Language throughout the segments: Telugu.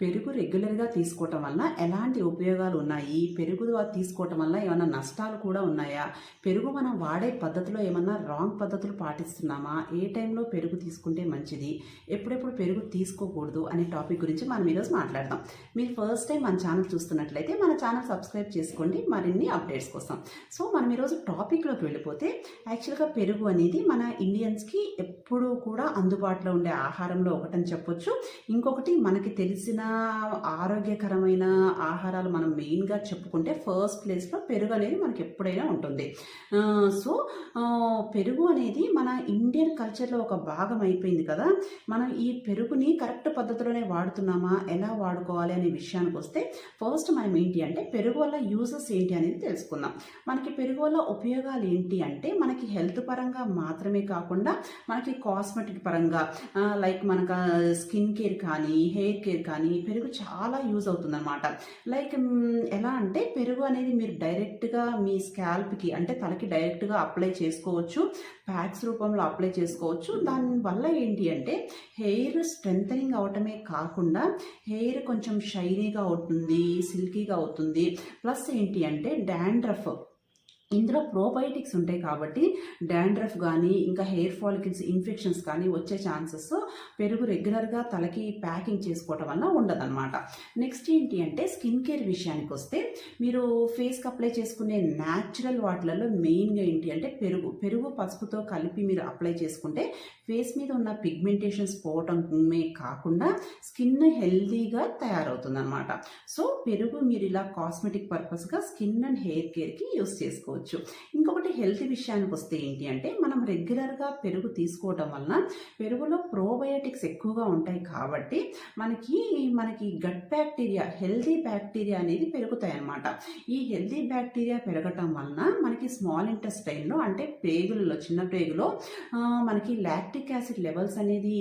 పెరుగు రెగ్యులర్గా తీసుకోవటం వల్ల ఎలాంటి ఉపయోగాలు ఉన్నాయి? పెరుగు తీసుకోవటం వల్ల ఏమైనా నష్టాలు కూడా ఉన్నాయా? పెరుగు మనం వాడే పద్ధతిలో ఏమన్నా రాంగ్ పద్ధతులు పాటిస్తున్నామా? ఏ టైంలో పెరుగు తీసుకుంటే మంచిది? ఎప్పుడెప్పుడు పెరుగు తీసుకోకూడదు అనే టాపిక్ గురించి మనం ఈరోజు మాట్లాడదాం. మీరు ఫస్ట్ టైం మన ఛానల్ చూస్తున్నట్లయితే మన ఛానల్ సబ్స్క్రైబ్ చేసుకోండి. మరిన్ని అప్డేట్స్ కోసం. సో మనం ఈరోజు టాపిక్లోకి వెళ్ళిపోతే యాక్చువల్గా పెరుగు అనేది మన ఇండియన్స్కి ఎప్పుడూ కూడా అందుబాటులో ఉండే ఆహారంలో ఒకటని చెప్పొచ్చు. ఇంకొకటి మనకి తెలిసిన ఆరోగ్యకరమైన ఆహారాలు మనం మెయిన్గా చెప్పుకుంటే ఫస్ట్ ప్లేస్లో పెరుగు అనేది మనకి ఎప్పుడైనా ఉంటుంది. సో పెరుగు అనేది మన ఇండియన్ కల్చర్లో ఒక భాగం అయిపోయింది కదా. మనం ఈ పెరుగుని కరెక్ట్ పద్ధతిలోనే వాడుతున్నామా? ఎలా వాడుకోవాలి అనే విషయానికి వస్తే ఫస్ట్ మనం ఏంటి అంటే పెరుగు వల్ల యూజెస్ ఏంటి అనేది తెలుసుకుందాం. మనకి పెరుగు వల్ల ఉపయోగాలు ఏంటి అంటే మనకి హెల్త్ పరంగా మాత్రమే కాకుండా మనకి కాస్మెటిక్ పరంగా లైక్ మనకు స్కిన్ కేర్ కానీ హెయిర్ కేర్ కానీ పెరుగు చాలా యూజ్ అవుతుందన్నమాట. లైక్ ఎలా అంటే పెరుగు అనేది మీరు డైరెక్ట్గా మీ స్కాల్ప్కి అంటే తలకి డైరెక్ట్గా అప్లై చేసుకోవచ్చు. ప్యాక్స్ రూపంలో అప్లై చేసుకోవచ్చు. దానివల్ల ఏంటి అంటే హెయిర్ స్ట్రెంథనింగ్ అవటమే కాకుండా హెయిర్ కొంచెం షైనీగా అవుతుంది సిల్కీగా అవుతుంది. ప్లస్ ఏంటి అంటే డాండ్రఫ్ ఇందులో ప్రోబయోటిక్స్ ఉంటాయి కాబట్టి డాండ్రఫ్ కానీ ఇంకా హెయిర్ ఫాలికిల్స్ ఇన్ఫెక్షన్స్ కానీ వచ్చే ఛాన్సెస్ పెరుగు రెగ్యులర్గా తలకి ప్యాకింగ్ చేసుకోవటం వల్ల ఉండదన్నమాట. నెక్స్ట్ ఏంటి అంటే స్కిన్ కేర్ విషయానికి వస్తే మీరు ఫేస్కి అప్లై చేసుకునే న్యాచురల్ వాటిలలో మెయిన్గా ఏంటి అంటే పెరుగు. పెరుగు పసుపుతో కలిపి మీరు అప్లై చేసుకుంటే ఫేస్ మీద ఉన్న పిగ్మెంటేషన్స్ పోవటమే కాకుండా స్కిన్ హెల్దీగా తయారవుతుంది అనమాట సో పెరుగు మీరు ఇలా కాస్మెటిక్ పర్పస్గా స్కిన్ అండ్ హెయిర్ కేర్కి యూస్ చేసుకోవచ్చు. ఇంకొకటి హెల్త్ విషయానికి వస్తే ఏంటి అంటే మనం రెగ్యులర్గా పెరుగు తీసుకోవటం వలన పెరుగులో ప్రోబయోటిక్స్ ఎక్కువగా ఉంటాయి కాబట్టి మనకి మనకి గట్ బ్యాక్టీరియా హెల్దీ బ్యాక్టీరియా అనేది పెరుగుతాయి అన్నమాట. ఈ హెల్దీ బ్యాక్టీరియా పెరగటం వలన మనకి స్మాల్ ఇంటెస్టైన్లో అంటే పేగులలో చిన్న పేగులో మనకి లాక్టిక్ యాసిడ్ లెవెల్స్ అనేది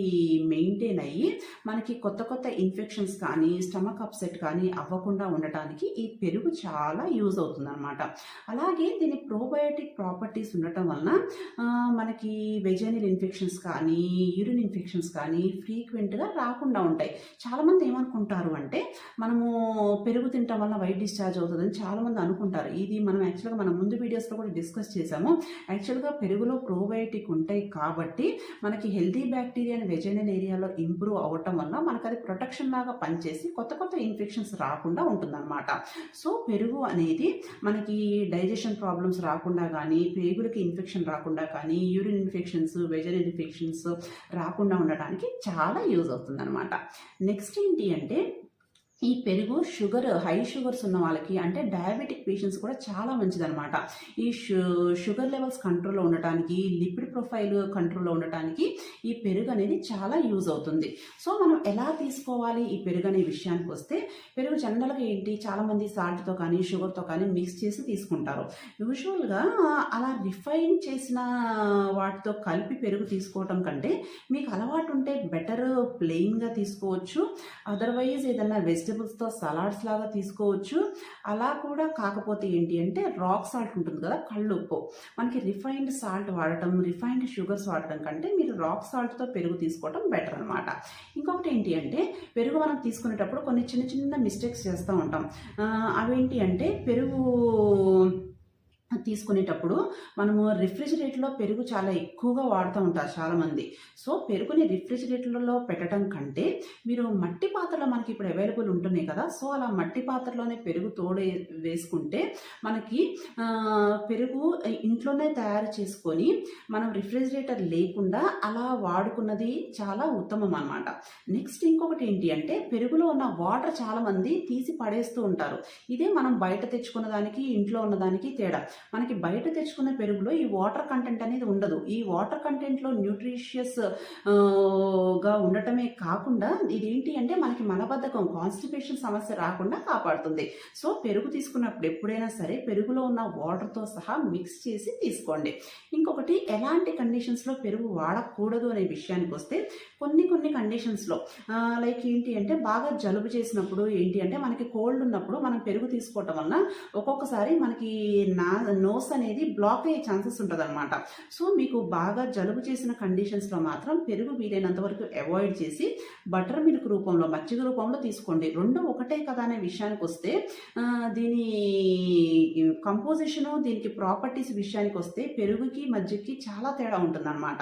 మెయింటైన్ అయ్యి మనకి కొత్త కొత్త ఇన్ఫెక్షన్స్ కానీ స్టమక్ అప్సెట్ కానీ అవ్వకుండా ఉండటానికి ఈ పెరుగు చాలా యూజ్ అవుతుంది అనమాట అలాగే దీని ప్రోబయోటిక్ ప్రాపర్టీస్ ఉండటం వలన మనకి వెజైనల్ ఇన్ఫెక్షన్స్ కానీ యూరిన్ ఇన్ఫెక్షన్స్ కానీ ఫ్రీక్వెంట్గా రాకుండా ఉంటాయి. చాలామంది ఏమనుకుంటారు అంటే మనము పెరుగు తింటాం వల్ల వైట్ డిశ్చార్జ్ అవుతుందని చాలామంది అనుకుంటారు. ఇది మనం యాక్చువల్గా మన ముందు వీడియోస్లో కూడా డిస్కస్ చేసాము యాక్చువల్గా పెరుగులో ప్రోబయోటిక్ ఉంటాయి కాబట్టి మనకి హెల్తీ బ్యాక్టీరియా వెజైనల్ ఏరియాలో ఇంప్రూవ్ అవ్వటం వల్ల మనకు అది ప్రొటెక్షన్ లాగా పనిచేసి కొత్త కొత్త ఇన్ఫెక్షన్స్ రాకుండా ఉంటుందన్నమాట. సో పెరుగు అనేది మనకి డైజెషన్ ప్రాబ్లమ్స్ రాకుండా కానీ పేగులకి ఇన్ఫెక్షన్ రాకుండా కానీ యూరిన్ ఇన్ఫెక్షన్స్ వెజర్ ఇన్ఫెక్షన్స్ రాకుండా ఉండటానికి చాలా యూజ్ అవుతుందన్నమాట. నెక్స్ట్ ఏంటి అంటే ఈ పెరుగు షుగర్ హై షుగర్స్ ఉన్న వాళ్ళకి అంటే డయాబెటిక్ పేషెంట్స్ కూడా చాలా మంచిదనమాట ఈ షు షుగర్ లెవెల్స్ కంట్రోల్లో ఉండటానికి లిపిడ్ ప్రొఫైల్ కంట్రోల్లో ఉండటానికి ఈ పెరుగు అనేది చాలా యూజ్ అవుతుంది. సో మనం ఎలా తీసుకోవాలి ఈ పెరుగు అనే విషయానికి వస్తే పెరుగు జనరల్గా ఏంటి చాలామంది సాల్ట్తో కానీ షుగర్తో కానీ మిక్స్ చేసి తీసుకుంటారు. యూజువల్గా అలా రిఫైన్ చేసిన వాటితో కలిపి పెరుగు తీసుకోవటం కంటే మీకు అలవాటు ఉంటే బెటర్ ప్లెయిన్గా తీసుకోవచ్చు. అదర్వైజ్ ఏదైనా వెజిటబుల్స్తో సలాడ్స్ లాగా తీసుకోవచ్చు. అలా కూడా కాకపోతే ఏంటి అంటే రాక్ సాల్ట్ ఉంటుంది కదా కళ్ళుప్పు మనకి రిఫైన్డ్ సాల్ట్ వాడటం రిఫైన్డ్ షుగర్స్ వాడటం కంటే మీరు రాక్ సాల్ట్తో పెరుగు తీసుకోవటం బెటర్ అనమాట ఇంకొకటి ఏంటి అంటే పెరుగు మనం తీసుకునేటప్పుడు కొన్ని చిన్న చిన్న మిస్టేక్స్ చేస్తూ ఉంటాం. అవేంటి అంటే పెరుగు తీసుకునేటప్పుడు మనము రిఫ్రిజిరేటర్లో పెరుగు చాలా ఎక్కువగా వాడుతూ ఉంటారు చాలామంది. సో పెరుగుని రిఫ్రిజిరేటర్లో పెట్టడం కంటే మీరు మట్టి పాత్రలో మనకి ఇప్పుడు అవైలబుల్ ఉంటున్నాయి కదా సో అలా మట్టి పాత్రలోనే పెరుగు తోడు వేసుకుంటే మనకి పెరుగు ఇంట్లోనే తయారు చేసుకొని మనం రిఫ్రిజిరేటర్ లేకుండా అలా వాడుకున్నది చాలా ఉత్తమం అనమాట నెక్స్ట్ ఇంకొకటి ఏంటి అంటే పెరుగులో ఉన్న వాటర్ చాలామంది తీసి పడేస్తూ ఉంటారు. ఇదే మనం బయట తెచ్చుకున్న దానికి ఇంట్లో ఉన్నదానికి తేడా. మనకి బయట తెచ్చుకున్న పెరుగులో ఈ వాటర్ కంటెంట్ అనేది ఉండదు. ఈ వాటర్ కంటెంట్లో న్యూట్రిషియస్గా ఉండటమే కాకుండా ఇదేంటి అంటే మనకి మలబద్ధకం కాన్స్టిపేషన్ సమస్య రాకుండా కాపాడుతుంది. సో పెరుగు తీసుకున్నప్పుడు ఎప్పుడైనా సరే పెరుగులో ఉన్న వాటర్తో సహా మిక్స్ చేసి తీసుకోండి. ఇంకొకటి ఎలాంటి కండిషన్స్లో పెరుగు వాడకూడదు అనే విషయానికి వస్తే కొన్ని కొన్ని కండిషన్స్లో లైక్ ఏంటి అంటే బాగా జలుబు చేసినప్పుడు ఏంటి అంటే మనకి కోల్డ్ ఉన్నప్పుడు మనం పెరుగు తీసుకోవటం వలన ఒక్కొక్కసారి మనకి నా నోస్ అనేది బ్లాక్ అయ్యే ఛాన్సెస్ ఉంటుంది అనమాట సో మీకు బాగా జలుబు చేసిన కండిషన్స్లో మాత్రం పెరుగు వీలైనంత వరకు అవాయిడ్ చేసి బటర్ మిల్క్ రూపంలో మజ్జిగ రూపంలో తీసుకోండి. రెండు ఒకటే కదా అనే విషయానికి వస్తే దీని కంపోజిషను దీనికి ప్రాపర్టీస్ విషయానికి వస్తే పెరుగుకి మజ్జిగకి చాలా తేడా ఉంటుందన్నమాట.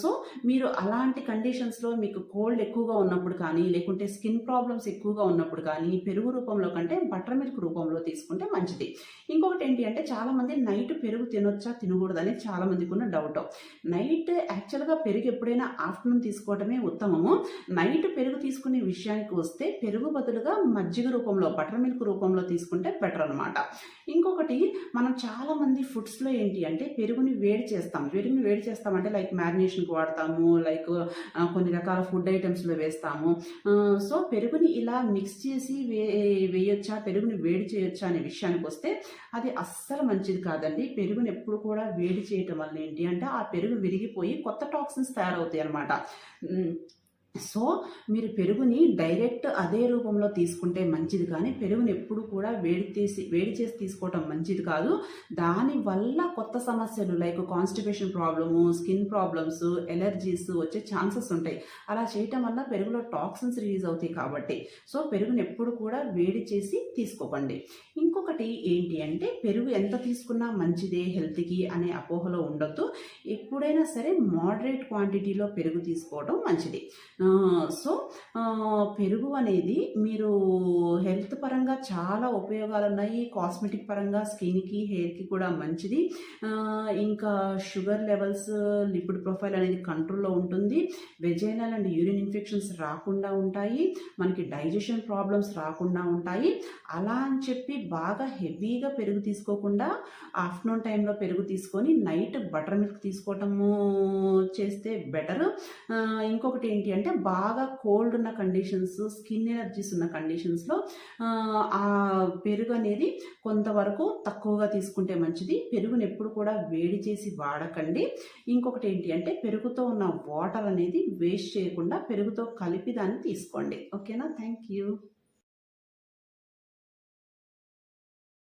సో మీరు అలాంటి కండిషన్స్లో మీకు కోల్డ్ ఎక్కువగా ఉన్నప్పుడు కానీ లేకుంటే స్కిన్ ప్రాబ్లమ్స్ ఎక్కువగా ఉన్నప్పుడు కానీ పెరుగు రూపంలో కంటే బటర్ మిల్క్ రూపంలో తీసుకుంటే మంచిది. ఇంకొకటి ఏంటి అంటే చాలామంది నైట్ పెరుగు తినొచ్చా తినకూడదని చాలామందికి ఉన్న డౌట్. నైట్ యాక్చువల్గా పెరుగు ఎప్పుడైనా ఆఫ్టర్నూన్ తీసుకోవటమే ఉత్తమము. నైట్ పెరుగు తీసుకునే విషయానికి వస్తే పెరుగు బదులుగా మజ్జిగ రూపంలో బటర్ మిల్క్ రూపంలో తీసుకుంటే బెటర్ అనమాట ఇంకొకటి మనం చాలామంది ఫుడ్స్లో ఏంటి అంటే పెరుగుని వేడి చేస్తాం. పెరుగుని వేడి చేస్తామంటే లైక్ మ్యారినేషన్కి వాడతాము లైక్ కొన్ని రకాల ఫుడ్ ఐటమ్స్లో వేస్తాము. సో పెరుగుని ఇలా మిక్స్ చేసి వే వేయొచ్చా పెరుగుని వేడి చేయొచ్చా అనే విషయానికి వస్తే అది అస్సలు మంచిది కాదండి. పెరుగుని ఎప్పుడు కూడా వేడి చేయటం వల్ల ఏంటి అంటే ఆ పెరుగు విరిగిపోయి కొత్త టాక్సిన్స్ తయారవుతాయి అనమాట సో మీరు పెరుగుని డైరెక్ట్ అదే రూపంలో తీసుకుంటే మంచిది కానీ పెరుగుని ఎప్పుడు కూడా వేడి తీసి వేడి చేసి తీసుకోవటం మంచిది కాదు. దానివల్ల కొత్త సమస్యలు like constipation problem skin problems allergies వచ్చే ఛాన్సెస్ ఉంటాయి. అలా చేయటం వల్ల పెరుగులో టాక్సిన్స్ రిలీజ్ అవుతాయి కాబట్టి. సో పెరుగుని ఎప్పుడు కూడా వేడి చేసి తీసుకోకండి. ఒకటి ఏంటి అంటే పెరుగు ఎంత తీసుకున్నా మంచిదే హెల్త్కి అనే అపోహలో ఉండొద్దు. ఎప్పుడైనా సరే మోడరేట్ క్వాంటిటీలో పెరుగు తీసుకోవడం మంచిది. సో పెరుగు అనేది మీరు హెల్త్ పరంగా చాలా ఉపయోగాలు ఉన్నాయి కాస్మెటిక్ పరంగా స్కిన్కి హెయిర్కి కూడా మంచిది. ఇంకా షుగర్ లెవెల్స్ లిపిడ్ ప్రొఫైల్ అనేది కంట్రోల్లో ఉంటుంది. వెజైనల్ అండ్ యూరిన్ ఇన్ఫెక్షన్స్ రాకుండా ఉంటాయి. మనకి డైజెషన్ ప్రాబ్లమ్స్ రాకుండా ఉంటాయి. అలా అని చెప్పి బాగా హెవీగా పెరుగు తీసుకోకుండా ఆఫ్టర్నూన్ టైంలో పెరుగు తీసుకొని నైట్ బటర్ మిల్క్ తీసుకోవటము చేస్తే బెటర్. ఇంకొకటి ఏంటి అంటే బాగా కోల్డ్ ఉన్న కండిషన్స్ స్కిన్ ఎలర్జీస్ ఉన్న కండిషన్స్లో ఆ పెరుగు అనేది కొంతవరకు తక్కువగా తీసుకుంటే మంచిది. పెరుగుని ఎప్పుడు కూడా వేడి చేసి వాడకండి. ఇంకొకటి ఏంటి అంటే పెరుగుతో ఉన్న వాటర్ అనేది వేస్ట్ చేయకుండా పెరుగుతో కలిపి దాన్ని తీసుకోండి. ఓకేనా? Thank you.